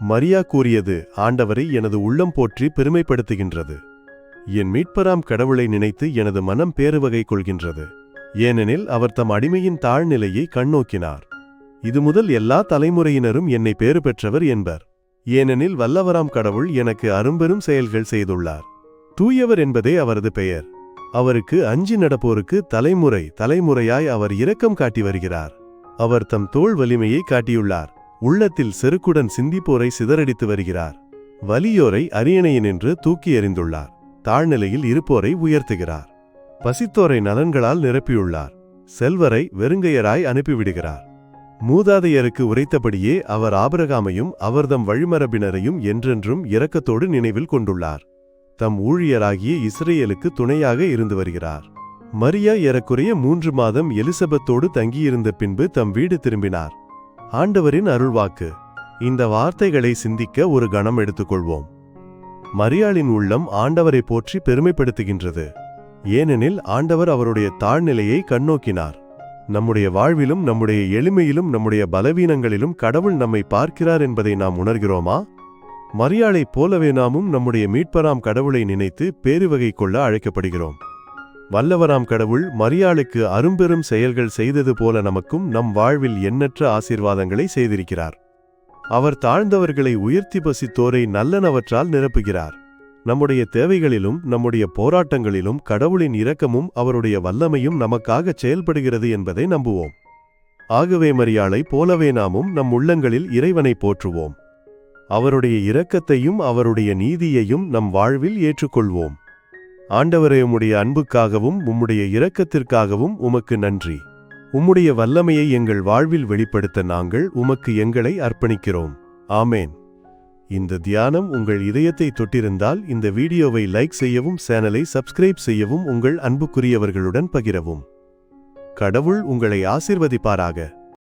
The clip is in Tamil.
மரியா கூறியது ஆண்டவரை எனது உள்ளம் போற்றி பெருமைப்படுத்துகின்றது. என் மீட்பராம் கடவுளை நினைத்து எனது மனம் பேருவகை கொள்கின்றது. ஏனெனில் அவர் தம் அடிமையின் தாழ்நிலையை கண்ணோக்கினார். இது முதல் எல்லா தலைமுறையினரும் என்னை பேறு பெற்றவர் என்பர். ஏனெனில் வல்லவராம் கடவுள் எனக்கு அரும்பெரும் செயல்கள் செய்துள்ளார். தூயவர் என்பதே அவரது பெயர். அவருக்கு அஞ்சி நடப்போருக்கு தலைமுறை தலைமுறையாய் அவர் இரக்கம் காட்டி வருகிறார். அவர் தம் தோள் வலிமையை காட்டியுள்ளார். உள்ளத்தில் செருக்குடன் சிந்திப்போரை சிதறடித்து வருகிறார். வலியோரை அரியணையினின்று தூக்கி எறிந்துள்ளார். தாழ்நிலையில் இருப்போரை உயர்த்துகிறார். பசித்தோரை நலன்களால் நிரப்பியுள்ளார். செல்வரை வெறுங்கையராய் அனுப்பிவிடுகிறார். மூதாதையருக்கு உரைத்தபடியே அவர் ஆபரகாமையும் அவர்தம் வழிமரபினரையும் என்றென்றும் இரக்கத்தோடு நினைவில் கொண்டுள்ளார். தம் ஊழியராகிய இஸ்ரேலுக்கு துணையாக இருந்து வருகிறார். மரியா ஏறக்குறைய மூன்று மாதம் எலிசபெத்தோடு தங்கியிருந்த பின்பு தம் வீடு திரும்பினார். ஆண்டவரின் அருள்வாக்கு. இந்த வார்த்தைகளை சிந்திக்க ஒரு கணம் எடுத்துக்கொள்வோம். மரியாளின் உள்ளம் ஆண்டவரை போற்றி பெருமைப்படுத்துகின்றது. ஏனெனில் ஆண்டவர் அவருடைய தாழ்நிலையை கண்ணோக்கினார். நம்முடைய வாழ்விலும் நம்முடைய எளிமையிலும் நம்முடைய பலவீனங்களிலும் கடவுள் நம்மை பார்க்கிறார் என்பதை நாம் உணர்கிறோமா? மரியாளைப் போலவே நாமும் நம்முடைய மீட்பராம் கடவுளை நினைத்து பேருவகை கொள்ள அழைக்கப்படுகிறோம். வல்லவராம் கடவுள் மரியாளுக்கு அரும்பெரும் செயல்கள் செய்தது போல நமக்கும் நம் வாழ்வில் எண்ணற்ற ஆசீர்வாதங்களை செய்திருக்கிறார். அவர் தாழ்ந்தவர்களை உயர்த்தி பசித்தோரை நல்லனவற்றால் நிரப்புகிறார். நம்முடைய தேவைகளிலும் நம்முடைய போராட்டங்களிலும் கடவுளின் இரக்கமும் அவருடைய வல்லமையும் நமக்காகச் செயல்படுகிறது என்பதை நம்புவோம். ஆகவே மரியாளை போலவே நாமும் நம் உள்ளங்களில் இறைவனை போற்றுவோம். அவருடைய இரக்கத்தையும் அவருடைய நீதியையும் நம் வாழ்வில் ஏற்றுக்கொள்வோம். ஆண்டவரே உம்முடைய அன்புக்காகவும் உம்முடைய இரக்கத்திற்காகவும் உமக்கு நன்றி. உம்முடைய வல்லமையை எங்கள் வாழ்வில் வெளிப்படுத்த நாங்கள் உமக்கு எங்களை அர்ப்பணிக்கிறோம். ஆமேன். இந்த தியானம் உங்கள் இதயத்தை தொட்டிருந்தால் இந்த வீடியோவை லைக் செய்யவும் சேனலை சப்ஸ்கிரைப் செய்யவும் உங்கள் அன்புக்குரியவர்களுடன் பகிரவும். கடவுள் உங்களை ஆசிர்வதிப்பாராக.